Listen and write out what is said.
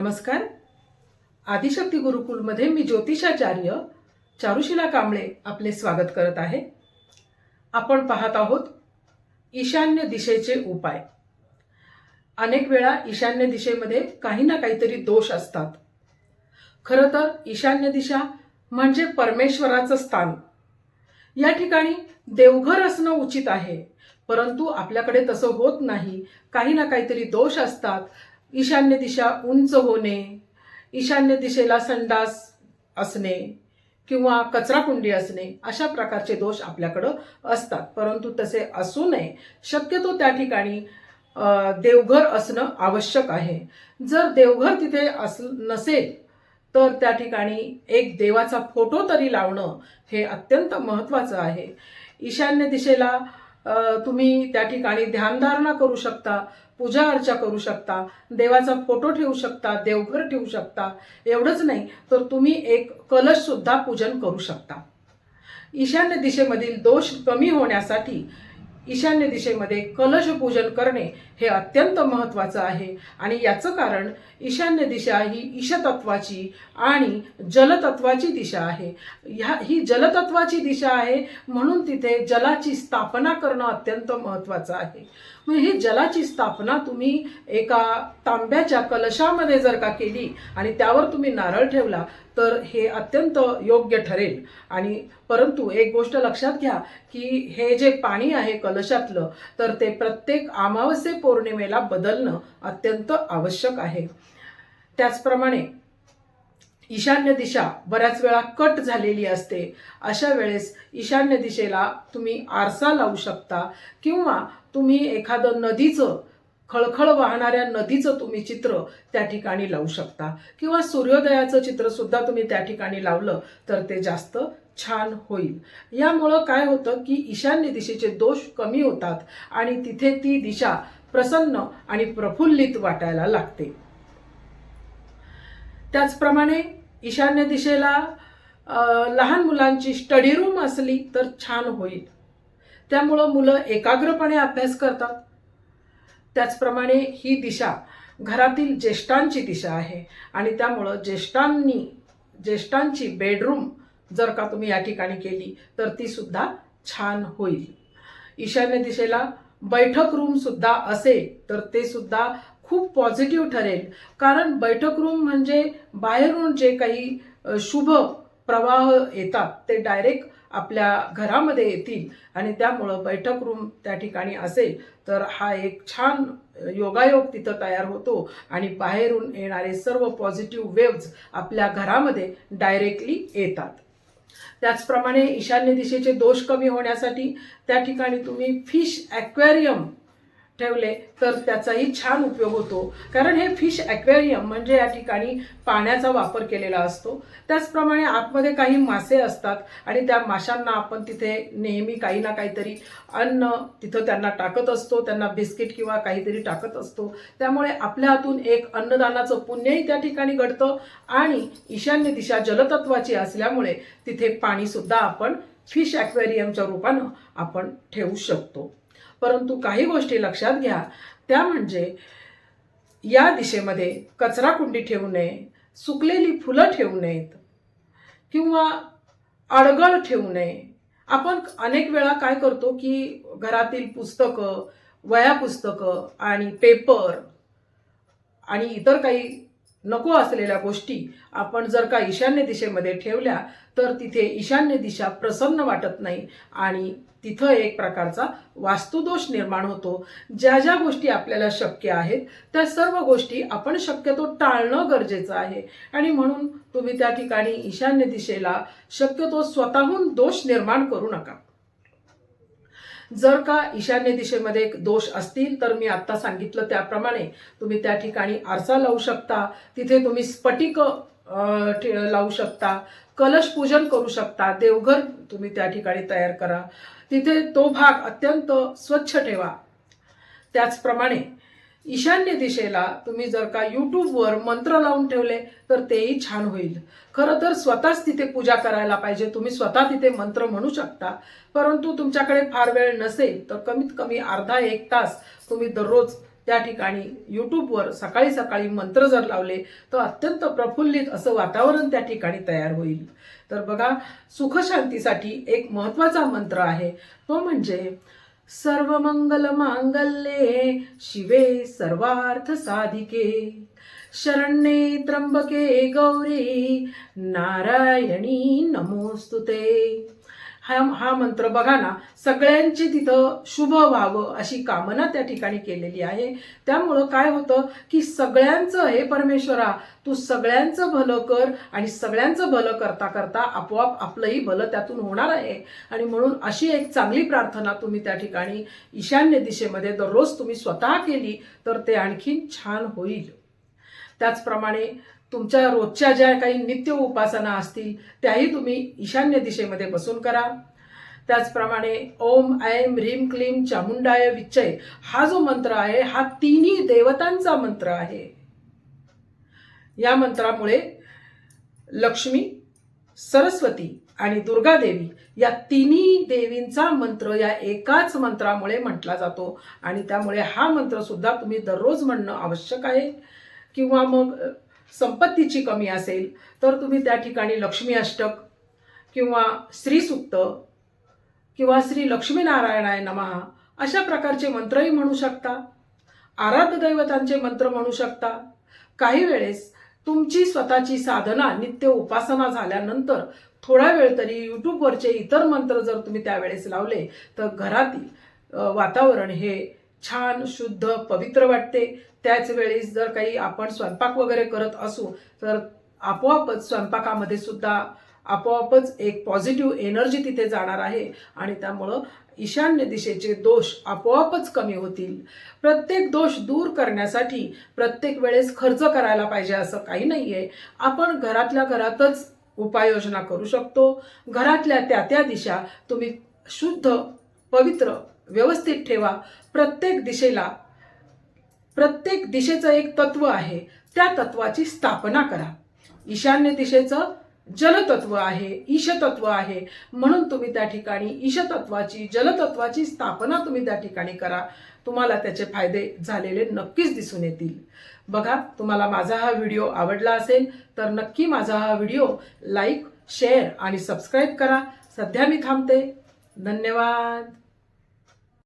नमस्कार. आदिशक्ती गुरुकुलमध्ये मी ज्योतिषाचार्य चारुशिला कांबळे आपले स्वागत करत आहे. आपण पाहत आहोत ईशान्य दिशेचे उपाय. अनेक वेळा ईशान्य दिशेमध्ये काही ना काहीतरी दोष असतात. खरं तर ईशान्य दिशा म्हणजे परमेश्वराचं स्थान. या ठिकाणी देवघर असणं उचित आहे परंतु आपल्याकडे तसं होत नाही. काही ना काहीतरी दोष असतात ईशान्य दिशा उंच होणे ईशान्य दिशेला संडास असणे किंवा कचराकुंडी असणे अशा प्रकारचे दोष आपल्याकडं असतात. परंतु तसे असू नये. शक्यतो त्या ठिकाणी देवघर असणं आवश्यक आहे. जर देवघर तिथे अस नसेल तर त्या ठिकाणी एक देवाचा फोटो तरी लावणं हे अत्यंत महत्त्वाचं आहे. ईशान्य दिशेला तुम्ही त्या ठिकाणी ध्यानधारणा करू शकता. पूजा अर्चा करू शकता देवाचा फोटो ठेवू शकता देवघर ठेवू शकता एवढंच नाही तर तुम्ही एक कलश सुद्धा पूजन करू शकता. ईशान्य दिशेमधील दोष कमी होण्यासाठी ईशान्य दिशेमध्ये कलश पूजन करणे हे अत्यंत महत्त्वाचं आहे आणि याचं कारण ईशान्य दिशा ही ईशतत्वाची आणि जलतत्वाची दिशा आहे. ह्या ही जलतत्वाची दिशा आहे म्हणून तिथे जलाची स्थापना करणं अत्यंत महत्त्वाचं आहे. म्हणजे ही जलाची स्थापना तुम्ही एका तांब्याच्या कलशामध्ये जर का केली आणि त्यावर तुम्ही नारळ ठेवला तर हे अत्यंत योग्य ठरेल. आणि परंतु एक गोष्ट लक्षात घ्या की हे जे पाणी आहे कलशातलं तर ते प्रत्येक अमावस्ये पौर्णिमेला बदलणं अत्यंत आवश्यक आहे. त्याचप्रमाणे ईशान्य दिशा बऱ्याच वेळा कट झालेली असते. अशा वेळेस ईशान्य दिशेला तुम्ही आरसा लावू शकता किंवा तुम्ही एखादं नदीचं खळखळ वाहणाऱ्या नदीचं तुम्ही चित्र त्या ठिकाणी लावू शकता. किंवा सूर्योदयाचं चित्रसुद्धा तुम्ही त्या ठिकाणी लावलं तर ते जास्त छान होईल. यामुळं काय होतं की ईशान्य दिशेचे दोष कमी होतात आणि तिथे ती दिशा प्रसन्न आणि प्रफुल्लित वाटायला लागते. त्याचप्रमाणे ईशान्य दिशेला लहान मुलांची स्टडी रूम असली तर छान होईल. त्यामुळं मुलं एकाग्रपणे अभ्यास करतात. त्याचप्रमाणे ही दिशा घरातील ज्येष्ठांची दिशा आहे आणि त्यामुळं ज्येष्ठांनी ज्येष्ठांची बेडरूम जर का तुम्ही या ठिकाणी केली तर ती सुद्धा छान होईल. ईशान्य दिशेला बैठक रूम सुद्धा असेल तर ते सुद्धा खूप पॉझिटिव्ह ठरेल. कारण बैठक रूम म्हणजे बाहेरून जे काही शुभ प्रवाह येतात ते डायरेक्ट आपल्या घरामध्ये येतील आणि त्यामुळं बैठक रूम त्या ठिकाणी असेल तर हा एक छान योगायोग तिथं तयार होतो आणि बाहेरून येणारे सर्व पॉझिटिव्ह वेव्ज आपल्या घरामध्ये डायरेक्टली येतात. त्याचप्रमाणे ईशान्य दिशेचे दोष कमी होण्यासाठी त्या ठिकाणी तुम्ही फिश ॲक्वेरियम ठेवले तर त्याचाही छान उपयोग होतो. कारण हे फिश ॲक्वेरियम म्हणजे या ठिकाणी पाण्याचा वापर केलेला असतो. त्याचप्रमाणे आतमध्ये काही मासे असतात आणि त्या माशांना आपण तिथे नेहमी काही ना काहीतरी अन्न तिथं त्यांना टाकत असतो त्यांना बिस्किट किंवा काहीतरी टाकत असतो. त्यामुळे आपल्या हातून एक अन्नदानाचं पुण्यही त्या ठिकाणी घडतं आणि ईशान्य दिशा जलतत्वाची असल्यामुळे तिथे पाणीसुद्धा आपण फिश ॲक्वेरियमच्या रूपानं आपण ठेवू शकतो. परंतु काही गोष्टी लक्षात घ्या. त्या म्हणजे या दिशेमध्ये कचरा कुंडी ठेवू नये सुकलेली फुलं ठेवू नयेत किंवा अडगळ ठेवू नये. आपण अनेक वेळा काय करतो की घरातील पुस्तकं वया पुस्तकं आणि पेपर आणि इतर काही नको असलेल्या गोष्टी आपण जर का ईशान्य दिशेमध्ये ठेवल्या तर तिथे ईशान्य दिशा प्रसन्न वाटत नाही आणि तिथं एक प्रकारचा वास्तुदोष निर्माण होतो. ज्या ज्या गोष्टी आपल्याला शक्य आहेत त्या सर्व गोष्टी आपण शक्यतो टाळणं गरजेचं आहे. आणि म्हणून तुम्ही त्या ठिकाणी ईशान्य दिशेला शक्यतो स्वतःहून दोष निर्माण करू नका. जर का ईशान्य दिशेमध्ये एक दोष असतील तर मी आत्ता सांगितलं त्याप्रमाणे तुम्ही त्या ठिकाणी आरसा लावू शकता. तिथे तुम्ही स्फटिक ठे- लावू शकता. कलश पूजन करू शकता. देवघर तुम्ही त्या ठिकाणी तयार करा. तिथे तो भाग अत्यंत स्वच्छ ठेवा. त्याचप्रमाणे ईशान्य दिशेला तुम्ही जर का यूट्यूबवर मंत्र लावून ठेवले तर तेही छान होईल. खरं तर स्वतःच तिथे पूजा करायला पाहिजे. तुम्ही स्वतः तिथे मंत्र म्हणू शकता. परंतु तुमच्याकडे फार वेळ नसेल तर कमीत कमी अर्धा एक तास तुम्ही दररोज त्या ठिकाणी यूट्यूबवर सकाळी सकाळी मंत्र जर लावले तर अत्यंत प्रफुल्लित असं वातावरण त्या ठिकाणी तयार होईल. तर बघा सुखशांतीसाठी एक महत्त्वाचा मंत्र आहे. तो म्हणजे सर्व मंगल मांगल्ये शिवे सर्वार्थ साधिके शरण्ये त्र्यंबके गौरी नारायणी नमोस्तुते हा हा मंत्र बघा ना सगळ्यांची तिथं शुभ व्हावं अशी कामना त्या ठिकाणी केलेली आहे. त्यामुळं काय होतं की सगळ्यांचं हे परमेश्वरा तू सगळ्यांचं भलं कर आणि सगळ्यांचं भलं करता करता आपोआप आपलंही भलं त्यातून होणार आहे. आणि म्हणून अशी एक चांगली प्रार्थना तुम्ही त्या ठिकाणी ईशान्य दिशेमध्ये दररोज तुम्ही स्वतः केली तर ते आणखीन छान होईल. त्याचप्रमाणे तुमच्या रोजच्या ज्या काही नित्य उपासना असतील त्याही तुम्ही ईशान्य दिशेमध्ये बसून करा. त्याचप्रमाणे ओम ऐम ह्रीम क्लीम चामुंडाय विच्चय हा जो मंत्र आहे हा तिन्ही देवतांचा मंत्र आहे. या मंत्रामुळे लक्ष्मी सरस्वती आणि दुर्गा देवी या तिन्ही देवींचा मंत्र या एकाच मंत्रामुळे म्हटला जातो आणि त्यामुळे हा मंत्र सुद्धा तुम्ही दररोज म्हणणं आवश्यक आहे. किंवा मग संपत्तीची कमी असेल तर तुम्ही त्या ठिकाणी लक्ष्मी अष्टक किंवा श्रीसुक्त किंवा श्री लक्ष्मीनारायणाय नमहा अशा प्रकारचे मंत्रही म्हणू शकता. आराध्य दैवतांचे मंत्र म्हणू शकता. काही वेळेस तुमची स्वतःची साधना नित्य उपासना झाल्यानंतर थोडा वेळ तरी यूट्यूबवरचे इतर मंत्र जर तुम्ही त्यावेळेस लावले तर घरातील वातावरण हे छान शुद्ध पवित्र वाटते. त्याच वेळेस जर काही आपण स्वयंपाक वगैरे करत असू तर आपोआपच स्वयंपाकामध्ये सुद्धा आपोआपच एक पॉझिटिव्ह एनर्जी तिथे जाणार आहे. आणि त्यामुळं ईशान्य दिशेचे दोष आपोआपच कमी होतील. प्रत्येक दोष दूर करण्यासाठी प्रत्येक वेळेस खर्च करायला पाहिजे असं काही नाही आहे आपण घरातल्या घरातच उपाययोजना करू शकतो. घरातल्या त्या त्या दिशा तुम्ही शुद्ध पवित्र व्यवस्थित ठेवा. प्रत्येक दिशेला प्रत्येक दिशेचं एक तत्व आहे. त्या तत्वाची स्थापना करा. ईशान्य दिशेचं जलतत्व आहे ईशतत्व आहे. म्हणून तुम्ही त्या ठिकाणी ईशतत्वाची जलतत्वाची स्थापना तुम्ही त्या ठिकाणी करा. तुम्हाला त्याचे फायदे झालेले नक्कीच दिसून येतील. बघा तुम्हाला माझा हा व्हिडिओ आवडला असेल तर नक्की माझा हा व्हिडिओ लाईक शेअर आणि सबस्क्राईब करा. सध्या मी थांबते. धन्यवाद.